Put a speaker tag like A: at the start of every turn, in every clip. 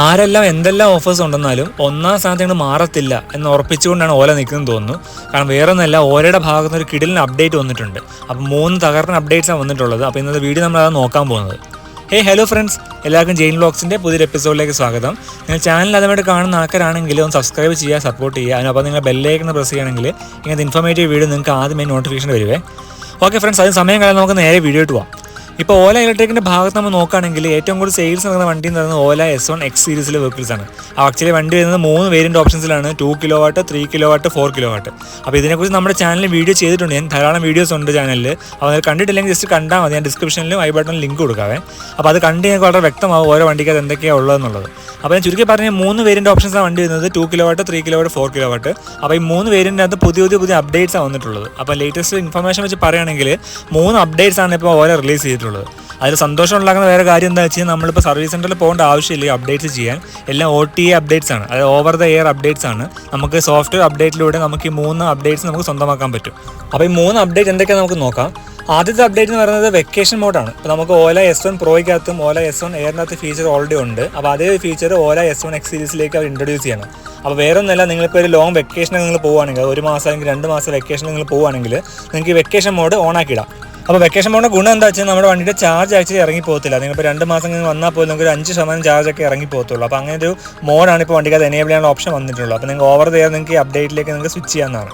A: ആരെല്ലാം എന്തെല്ലാം ഓഫേഴ്സ് ഉണ്ടെന്നാലും ഒന്നാം സ്ഥാനത്ത് മാറത്തില്ല എന്ന് ഉറപ്പിച്ചുകൊണ്ടാണ് ഓല നിൽക്കുന്നത് തോന്നുന്നു. കാരണം വേറെ ഒന്നല്ല ഓലയുടെ ഭാഗത്ത് നിന്ന് ഒരു കിടിലിന് അപ്ഡേറ്റ് വന്നിട്ടുണ്ട്. അപ്പം മൂന്ന് തകർന്ന അപ്ഡേറ്റ്സാണ് വന്നിട്ടുള്ളത്. അപ്പോൾ ഇന്നത്തെ വീഡിയോ നമ്മൾ അത് നോക്കാൻ പോകുന്നത്. ഹേ ഹലോ ഫ്രണ്ട്സ് എല്ലാവർക്കും ജെയിൻ ബ്ലോഗ്സിന്റെ പുതിയൊരു എപ്പിസോഡിലേക്ക് സ്വാഗതം. നിങ്ങൾ ചാനൽ അതുമായിട്ട് കാണുന്ന ആൾക്കാരാണെങ്കിൽ ഒന്ന് സബ്സ്ക്രൈബ് ചെയ്യുക സപ്പോർട്ട് ചെയ്യുക. അതിനൊപ്പം നിങ്ങൾ ബെല്ലേക്കെന്ന് പ്രസ് ചെയ്യുകയാണെങ്കിൽ ഇങ്ങനത്തെ ഇൻഫോർമേറ്റീവ് വീഡിയോ നിങ്ങൾക്ക് ആദ്യമേ നോട്ടിഫിക്കേഷൻ വരുവേ. ഓക്കെ ഫ്രണ്ട്സ് അതിന് സമയം കളയാൻ നമുക്ക് നേരെ വീഡിയോ ഇട്ട് പോകാം ഇപ്പോൾ ഓല ഇലക്ട്രിക്കിന്റെ ഭാഗത്ത് നമ്മൾ നോക്കുകയാണെങ്കിൽ ഏറ്റവും കൂടുതൽ സെയിൽസ് നടക്കുന്ന വണ്ടി എന്ന് പറയുന്നത് ഓല എസ് വൺ എക്സ് സീരീസിലെ വെഹിക്കിൾസ് ആണ്. ആക്ച്വലി വണ്ടി വരുന്നത് മൂന്ന് variant ഓപ്ഷൻസിലാണ് two kilo watt three kilo watt four kilo watt അപ്പോൾ ഇതിനെക്കുറിച്ച് നമ്മുടെ ചാനലിൽ വീഡിയോ ചെയ്തിട്ടുണ്ട്. ഞാൻ ധാരാളം വീഡിയോസ് ഉണ്ട് ചാനലിൽ അപ്പോൾ അത് കണ്ടിട്ടില്ലെങ്കിൽ ജസ്റ്റ് കണ്ടാൽ മതി. ഞാൻ ഡിസ്ക്രിപ്ഷനിലും ഐ ബട്ടണിൽ ലിങ്ക് കൊടുക്കാവേ. അപ്പോൾ അത് കണ്ട് ഞങ്ങൾക്ക് വളരെ വ്യക്തമാവും ഓരോ വണ്ടിക്ക് അത് എന്തൊക്കെയാണ് ഉള്ളതെന്നുള്ളത്. അപ്പോൾ ഞാൻ ചുരുക്കി പറഞ്ഞ മൂന്ന് വേരിയന്റ് ഓപ്ഷൻസാണ് വണ്ടി വരുന്നത്. Two kilo watt three kilo watt four kilo watt അപ്പോൾ ഈ മൂന്ന് വേരിയന്റിനകത്ത് പുതിയ പുതിയ പുതിയ അപ്ഡേറ്റ്സ് ആണ് വന്നിട്ടുള്ളത്. അപ്പോൾ ലേറ്റസ്റ്റ് ഇൻഫർമേഷൻ വെച്ച് പറയുകയാണെങ്കിൽ മൂന്ന് അപ്ഡേറ്റ്സ് ആണ് ഇപ്പോൾ ഓരോ റിലീസ് ചെയ്തിട്ടുള്ളത്. അതിൽ സന്തോഷം ഉണ്ടാക്കുന്ന വേറെ കാര്യം എന്താ വെച്ചാൽ നമ്മളിപ്പോൾ സർവീസ് സെന്ററിൽ പോകേണ്ട ആവശ്യമില്ല അപ്ഡേറ്റ്സ് ചെയ്യാൻ. എല്ലാം ഒ ടി എ അപ്ഡേറ്റ്സ് ആണ്. അതായത് ഓവർ ദ എയർ അപ്ഡേറ്റ്സ് ആണ്. നമുക്ക് സോഫ്റ്റ്വെയർ അപ്ഡേറ്റിലൂടെ നമുക്ക് ഈ മൂന്ന് അപ്ഡേറ്റ്സ് നമുക്ക് സ്വന്തമാക്കാൻ പറ്റും. അപ്പോൾ ഈ മൂന്ന് അപ്ഡേറ്റ് എന്തൊക്കെയാണ് നമുക്ക് നോക്കാം. ആദ്യത്തെ അപ്ഡേറ്റ് എന്ന് പറയുന്നത് വെക്കേഷൻ മോഡാണ് ഇപ്പോൾ നമുക്ക് ഓല എസ് വൺ പ്രോയ്ക്കകത്തും ഓല എസ് വൺ എയറിനകത്ത് ഫീച്ചർ ഓൾറെഡി ഉണ്ട്. അപ്പോൾ അതേ feature Ola S one X സീരീസിലേക്ക് അവർ ഇൻട്രൊഡ്യൂസ് ചെയ്യണം. അപ്പോൾ വേറെ ഒന്നല്ല നിങ്ങളിപ്പോൾ ഒരു ലോങ് വെക്കേഷൻ നിങ്ങൾ പോവുകയാണെങ്കിൽ ഒരു മാസം അല്ലെങ്കിൽ രണ്ട് മാസം വെക്കേഷൻ നിങ്ങൾ പോവുകയാണെങ്കിൽ നിങ്ങൾക്ക് ഈ വെക്കേഷൻ മോഡ് ഓൺ ആക്കിയിടാം അപ്പോൾ വെക്കേഷൻ പോകുന്ന ഗുണം എന്താ വെച്ചാൽ നമ്മുടെ വണ്ടിയുടെ ചാർജ് ആക്ച്വലി ഇറങ്ങി പോകത്തില്ല. നിങ്ങളിപ്പോൾ രണ്ട് മാസം കഴിഞ്ഞ് വന്നാൽ പോലും നിങ്ങൾക്ക് ഒരു അഞ്ച് ശതമാനം ചാർജ് ഒക്കെ ഇറങ്ങി പോകത്തുള്ളൂ. അപ്പോൾ അങ്ങനെ ഒരു മോഡാണ് ഇപ്പോൾ വണ്ടിക്ക് അത് എനേബിൾ ചെയ്യാനുള്ള ഓപ്ഷൻ വന്നിട്ടുള്ളൂ അപ്പോൾ നിങ്ങൾക്ക് ഓവർ ദയർ നിങ്ങൾക്ക് അപ്ഡേറ്റിലേക്ക് നിങ്ങൾക്ക് സ്വിച്ച് ചെയ്യാവുന്നതാണ്.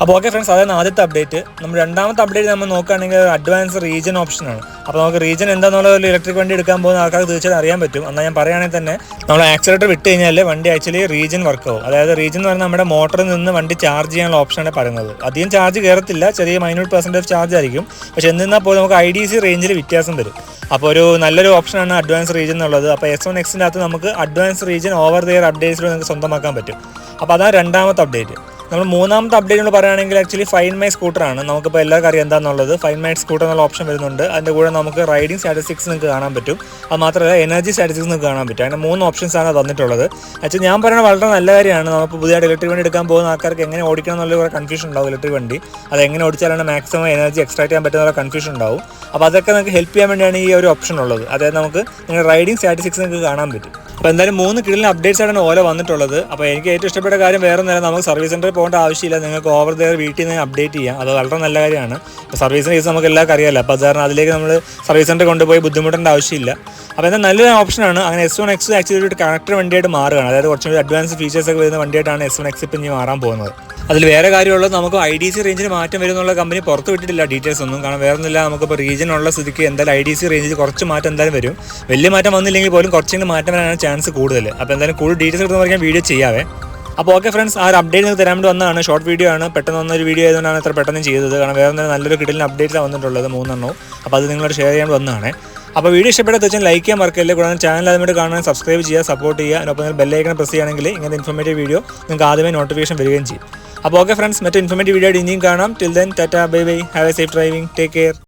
A: അപ്പോൾ ഓക്കെ ഫ്രണ്ട്സ് അതാണ് ആദ്യത്തെ അപ്ഡേറ്റ് നമ്മൾ രണ്ടാമത്തെ അപ്ഡേറ്റ് നമ്മൾ നോക്കുകയാണെങ്കിൽ അഡ്വാൻസ് റീജൻ ഓപ്ഷനാണ് അപ്പോൾ നമുക്ക് റീജൻ എന്താണെന്നുള്ള ഒരു ഇലക്ട്രിക് വണ്ടി എടുക്കാൻ പോകുന്ന ആൾക്കാർക്ക് തീർച്ചയായും അറിയാൻ പറ്റും. എന്നാൽ ഞാൻ പറയുകയാണെങ്കിൽ തന്നെ നമ്മൾ ആക്സിലേറ്റർ വിട്ട് കഴിഞ്ഞാൽ വണ്ടി ആക്ച്വലി റീജൻ വർക്ക് ആവും. അതായത് റീജൻ എന്ന് പറഞ്ഞാൽ നമ്മുടെ മോട്ടറിൽ നിന്ന് വണ്ടി ചാർജ് ചെയ്യാനുള്ള ഓപ്ഷനാണ് പറയുന്നത്. അധികം ചാർജ് കയറത്തില്ല ചെറിയ മൈനൂട്ട് പെർസെന്റേജ് ചാർജ് ആയിരിക്കും. പക്ഷെ എന്നാൽ പോലും നമുക്ക് ഐ ഡി സി റേഞ്ചിൽ വ്യത്യാസം വരും. അപ്പോൾ ഒരു നല്ലൊരു ഓപ്ഷനാണ് അഡ്വാൻസ് റീജൻ എന്നുള്ളത്. അപ്പോൾ എസ് വൺ എക്സിന്റെ അകത്ത് നമുക്ക് advance regen over the air അപ്ഡേറ്റ്സിലൂടെ നമുക്ക് സ്വന്തമാക്കാൻ പറ്റും. അപ്പോൾ അതാണ് രണ്ടാമത്തെ അപ്ഡേറ്റ് നമ്മൾ മൂന്നാമത്തെ അപ്ഡേറ്റ് എന്ന് പറയുകയാണെങ്കിൽ ആക്ച്വലി ഫൈൻ മൈ സ്കൂട്ടറാണ് നമുക്കിപ്പോൾ എല്ലാവർക്കും അറിയാം എന്താണെന്നുള്ളത് ഫൈൻ മൈ സ്കൂട്ടർ എന്നുള്ള ഓപ്ഷൻ വരുന്നുണ്ട്. അതിന്റെ കൂടെ നമുക്ക് റൈഡിംഗ് സ്റ്റാറ്റിസ്റ്റിക്സ് നിങ്ങൾക്ക് കാണാൻ പറ്റും. അത് മാത്രമല്ല എനർജി സ്റ്റാറ്റിസ്റ്റിക്സ് നിങ്ങൾക്ക് കാണാൻ പറ്റും. അങ്ങനെ മൂന്ന് ഓപ്ഷൻസ് ആണ് തന്നിട്ടുള്ളത്. ആക്ച്വലി ഞാൻ പറയുന്നത് വളരെ നല്ല കാര്യമാണ്. നമുക്ക് പുതിയതായിട്ട് ഇലക്ട്രിക് വണ്ടി എടുക്കാൻ പോകുന്ന ആൾക്കാർക്ക് എങ്ങനെ ഓടിക്കണം എന്നുള്ള കുറേ കൺഫ്യൂഷൻ ഉണ്ടാവും ഇലക്ട്രിക് വണ്ടി. അത് എങ്ങനെ ഓടിച്ചാലാണ് മാക്സിമം എനർജി എക്സ്ട്രാക്ട് ചെയ്യാൻ പറ്റുന്ന കൺഫ്യൂഷൻ ഉണ്ടാവും. അപ്പോൾ അതൊക്കെ നിങ്ങൾക്ക് ഹെൽപ്പ് ചെയ്യാൻ വേണ്ടിയാണ് ഈ ഒരു ഓപ്ഷൻ ഉള്ളത്. അതായത് നമുക്ക് നിങ്ങളുടെ റൈഡിംഗ് സ്റ്റാറ്റിസ്റ്റിക്സ് നിങ്ങൾക്ക് കാണാൻ പറ്റും. അപ്പോൾ എന്തായാലും മൂന്ന് കിടിലിന് അപ്ഡേറ്റ്സ് ആണ് ഓല വന്നിട്ടുള്ളത്. അപ്പോൾ എനിക്ക് ഏറ്റവും ഇഷ്ടപ്പെട്ട കാര്യം വേറെ നേരം നമുക്ക് സർവീസ് സെന്ററിൽ പോകേണ്ട ആവശ്യമില്ല. നിങ്ങൾക്ക് ഓവർ ദയർ വീട്ടിൽ നിന്ന് അപ്ഡേറ്റ് ചെയ്യാം. അത് വളരെ നല്ല കാര്യമാണ്. ഇപ്പോൾ സർവീസിന് കേസ് നമുക്ക് എല്ലാവർക്കും അറിയാമല്ലോ അപ്പോൾ കാരണം അതിലേക്ക് നമ്മൾ സർവീസ് സെന്റർ കൊണ്ടുപോയി ബുദ്ധിമുട്ടേണ്ട ആവശ്യമില്ല. അപ്പോൾ എന്നാൽ നല്ലൊരു ഓപ്ഷനാണ് അങ്ങനെ എസ് വൺ എക്സ് ആക്ച്വലി ഒരു കണക്ടർ വണ്ടിയായിട്ട് മാറുകയാണ്. അതായത് കുറച്ചും കൂടി അഡ്വാൻസ് ഫീച്ചേഴ്സ് ഒക്കെ വരുന്ന വണ്ടിയായിട്ടാണ് എസ് വൺ എക്സ് ഇപ്പം ഇനി മാറാൻ പോകുന്നത്. അതിൽ വേറെ കാര്യമുള്ളത് നമുക്ക് ഐ ഡി സി റേഞ്ചിന് മാറ്റം വരുന്നുള്ള കമ്പനി പുറത്ത് വിട്ടിട്ടില്ല ഡീറ്റെയിൽസ് ഒന്നും. കാരണം വേറെ ഒന്നുമില്ല നമുക്കിപ്പോൾ റീജിയനുള്ള സ്ഥിതിക്ക് എന്തായാലും ഐ ഡി സി റേഞ്ചിൽ കുറച്ച് മാറ്റം എന്തായാലും വരും. വലിയ മാറ്റം വന്നില്ലെങ്കിൽ പോലും കുറച്ചെങ്കിലും മാറ്റം വരാനാണ് ചാൻസ് കൂടുതൽ അപ്പോൾ എന്തായാലും കൂടുതൽ ഡീറ്റെയിൽസ് എടുത്ത് വീഡിയോ ചെയ്യാവേ. അപ്പോൾ ഓക്കെ ഫ്രണ്ട്സ് ആ ഒരു അപ്ഡേറ്റ് നിങ്ങൾക്ക് തരാൻ വേണ്ടി വന്നതാണ്. ഷോർട്ട് വീഡിയോ ആണ്. പെട്ടെന്ന് വന്നൊരു വീഡിയോ ആയതുകൊണ്ടാണ് ഇത്ര പെട്ടെന്ന് ചെയ്തത്. കാരണം വേറെ നല്ലൊരു കിടലിന് അപ്ഡേറ്റ്സാണ് വന്നിട്ടുള്ളത് മൂന്നെണ്ണവും. അപ്പോൾ അത് നിങ്ങളോട് ഷെയർ ചെയ്യാൻ വന്നതാണ്. അപ്പോൾ വീഡിയോ ഇഷ്ടപ്പെട്ട തീർച്ചയായും ലൈക്ക് ചെയ്യാൻ മറക്കല്ലേ കൂടാതെ ചാനൽ അതുമായിട്ട് കാണാൻ സബ്സ്ക്രൈബ് ചെയ്യുക സപ്പോർട്ട് ചെയ്യുക. അതിനൊപ്പം ബെല്ലൈക്കൺ പ്രസ് ചെയ്യുകയാണെങ്കിൽ ഇങ്ങനത്തെ ഇൻഫോർമേറ്റീവ് വീഡിയോ നിങ്ങൾക്ക് ആദ്യമേ നോട്ടിഫിക്കേഷൻ വരികയും ചെയ്യും. അപ്പോൾ ഓക്കെ ഫ്രണ്ട്സ് മറ്റൊരു ഇൻഫോർമേറ്റീവ് വീഡിയോ ഇനിയും കാണാം. Till then tata bye bye have a safe driving take care